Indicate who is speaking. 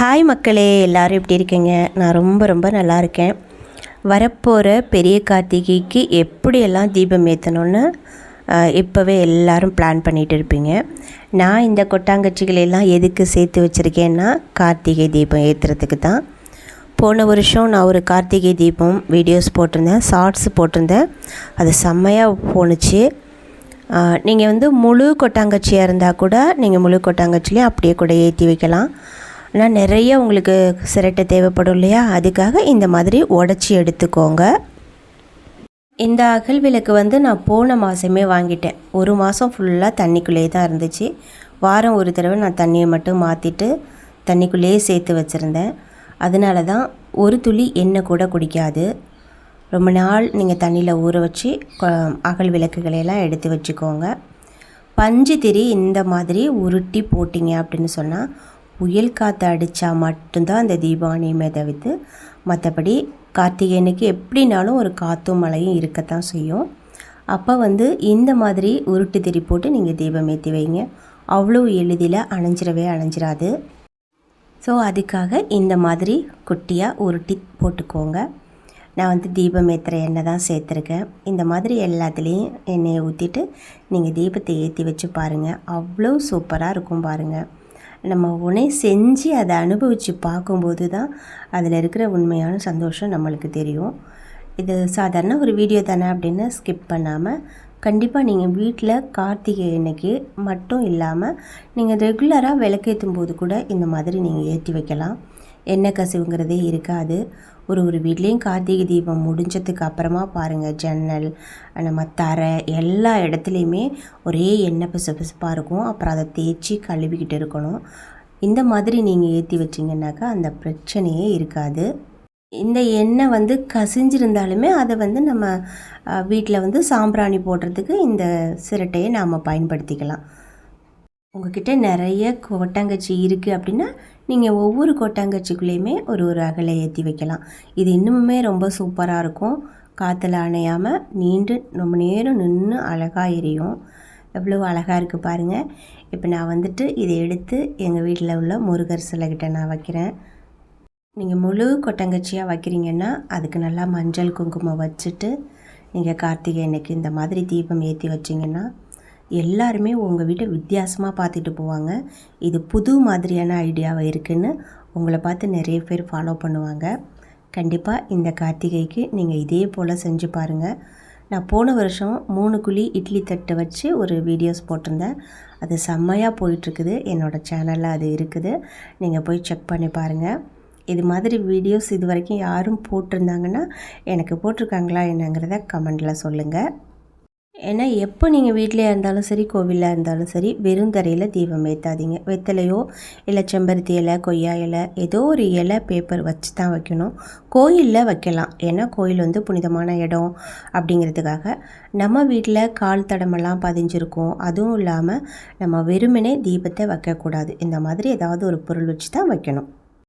Speaker 1: Hi மக்களே எல்லோரும் எப்படி இருக்கீங்க? நான் ரொம்ப ரொம்ப நல்லா இருக்கேன். வரப்போகிற பெரிய கார்த்திகைக்கு எப்படியெல்லாம் தீபம் ஏற்றணும்னு இப்போவே எல்லாரும் பிளான் பண்ணிகிட்டு இருப்பீங்க. நான் இந்த கொட்டாங்கச்சிகளெல்லாம் எதுக்கு சேர்த்து வச்சுருக்கேன்னா கார்த்திகை தீபம் ஏற்றுறதுக்கு தான். போன வருஷம் நான் ஒரு கார்த்திகை தீபம் வீடியோஸ் போட்டிருந்தேன் ஷார்ட்ஸ் போட்டிருந்தேன். அது செம்மையாக போணுச்சு. நீங்கள் வந்து முழு கொட்டாங்கச்சியாக இருந்தால் கூட நீங்கள் முழு கொட்டாங்கச்சிலையும் அப்படியே கூட ஏற்றி வைக்கலாம். ஆனால் நிறைய உங்களுக்கு சிரட்டை தேவைப்படும் இல்லையா? அதுக்காக இந்த மாதிரி உடச்சி எடுத்துக்கோங்க. இந்த அகல் விளக்கு வந்து நான் போன மாதமே வாங்கிட்டேன். ஒரு மாதம் ஃபுல்லாக தண்ணிக்குள்ளேயே தான் இருந்துச்சு. வாரம் ஒரு தடவை நான் தண்ணியை மட்டும் மாற்றிட்டு தண்ணிக்குள்ளேயே சேர்த்து வச்சுருந்தேன். அதனால தான் ஒரு துளி எண்ணெய் கூட குடிக்காது. ரொம்ப நாள் நீங்கள் தண்ணியில் ஊற வச்சு அகல் விளக்குகளையெல்லாம் எடுத்து வச்சுக்கோங்க. பஞ்சு திரி இந்த மாதிரி உருட்டி போட்டிங்க அப்படின்னு சொன்னால் புயல் காற்று அடித்தா மட்டும்தான் அந்த தீபாவளியுமே தவிர்த்து மற்றபடி கார்த்திகேயனுக்கு எப்படினாலும் ஒரு காற்றும் மழையும் இருக்கத்தான் செய்யும். அப்போ வந்து இந்த மாதிரி உருட்டு திரி போட்டு நீங்கள் தீபம் ஏற்றி வைங்க. அவ்வளோ எளிதில் அணைஞ்சிடவே அணைஞ்சிடாது. ஸோ அதுக்காக இந்த மாதிரி குட்டியாக உருட்டி போட்டுக்கோங்க. நான் வந்து தீபம் ஏற்றுற எண்ணெய் தான் சேர்த்துருக்கேன். இந்த மாதிரி எல்லாத்துலேயும் எண்ணெயை ஊற்றிட்டு நீங்கள் தீபத்தை ஏற்றி வச்சு பாருங்கள் அவ்வளோ சூப்பராக இருக்கும் பாருங்கள் நம்ம உடனே செஞ்சு அதை அனுபவித்து பார்க்கும்போது தான் அதில் இருக்கிற உண்மையான சந்தோஷம் நம்மளுக்கு தெரியும். இது சாதாரண ஒரு வீடியோ தானே அப்படின்னு ஸ்கிப் பண்ணாமல் கண்டிப்பாக நீங்கள் வீட்டில் கார்த்திகை அன்னைக்கு மட்டும் இல்லாமல் நீங்கள் ரெகுலராக விளக்கேற்றும் போது கூட இந்த மாதிரி நீங்கள் ஏற்றி வைக்கலாம். எண்ணெய் கசிவுங்கிறதே இருக்காது. ஒரு ஒரு வீட்லேயும் கார்த்திகை தீபம் முடிஞ்சதுக்கு அப்புறமா பாருங்கள் ஜன்னல் நம்ம தரை எல்லா இடத்துலையுமே ஒரே எண்ணெய் பிசு பிசுப்பாக இருக்கும். அப்புறம் அதை தேய்ச்சி கழுவிக்கிட்டு இருக்கணும். இந்த மாதிரி நீங்கள் ஏற்றி வச்சிங்கன்னாக்கா அந்த பிரச்சனையே இருக்காது. இந்த எண்ணெய் வந்து கசிஞ்சிருந்தாலுமே அதை வந்து நம்ம வீட்டில் வந்து சாம்பிராணி போடுறதுக்கு இந்த சிரட்டையை நாம் பயன்படுத்திக்கலாம். உங்ககிட்ட நிறைய கொட்டாங்கச்சி இருக்குது அப்படின்னா நீங்கள் ஒவ்வொரு கொட்டாங்கச்சிக்குள்ளேயுமே ஒரு ஒரு அகலை ஏற்றி வைக்கலாம். இது இன்னுமுமே ரொம்ப சூப்பராக இருக்கும். காற்றுல அணையாமல் நீண்டு ரொம்ப நேரம் நின்று அழகாக எரியும். எவ்வளோ அழகாக இருக்குது பாருங்கள் இப்போ நான் வந்துட்டு இதை எடுத்து எங்கள் வீட்டில் உள்ள முருகர் சிலைகிட்ட நான் வைக்கிறேன். நீங்கள் முழு கொட்டங்கச்சியாக வைக்கிறீங்கன்னா அதுக்கு நல்லா மஞ்சள் குங்குமம் வச்சுட்டு நீங்கள் கார்த்திகை அன்னைக்கு இந்த மாதிரி தீபம் ஏற்றி வச்சிங்கன்னா எல்லாருமே உங்கள் வீட்டை வித்தியாசமாக பார்த்துட்டு போவாங்க. இது புது மாதிரியான ஐடியாவாக இருக்குதுன்னு உங்களை பார்த்து நிறைய பேர் ஃபாலோ பண்ணுவாங்க. கண்டிப்பாக இந்த கார்த்திகைக்கு நீங்கள் இதே போல் செஞ்சு பாருங்கள் நான் போன வருஷம் மூணு குழி இட்லி தட்டு வச்சு ஒரு வீடியோஸ் போட்டிருந்தேன். அது செம்மையாக போயிட்டுருக்குது. என்னோடய சேனலில் அது இருக்குது. நீங்கள் போய் செக் பண்ணி பாருங்கள் இது மாதிரி வீடியோஸ் இது வரைக்கும் யாரும் போட்டிருந்தாங்கன்னா எனக்கு போட்டிருக்காங்களா என்னங்கிறத கமெண்டில் சொல்லுங்கள் ஏன்னா எப்போ நீங்கள் வீட்டிலையாக இருந்தாலும் சரி கோவிலில் இருந்தாலும் சரி வெறும் தரையில் தீபம் ஏற்றாதீங்க வெத்தலையோ இல்லை செம்பருத்தி இலை கொய்யா இலை ஏதோ ஒரு இலை பேப்பர் வச்சு தான் வைக்கணும். கோயிலில் வைக்கலாம். ஏன்னா கோயில் வந்து புனிதமான இடம் அப்படிங்கிறதுக்காக. நம்ம வீட்டில் கால் தடமெல்லாம் பதிஞ்சிருக்கும். அதுவும் இல்லாமல் நம்ம வெறுமனே தீபத்தை வைக்கக்கூடாது. இந்த மாதிரி ஏதாவது ஒரு பொருள் வச்சு தான் வைக்கணும்.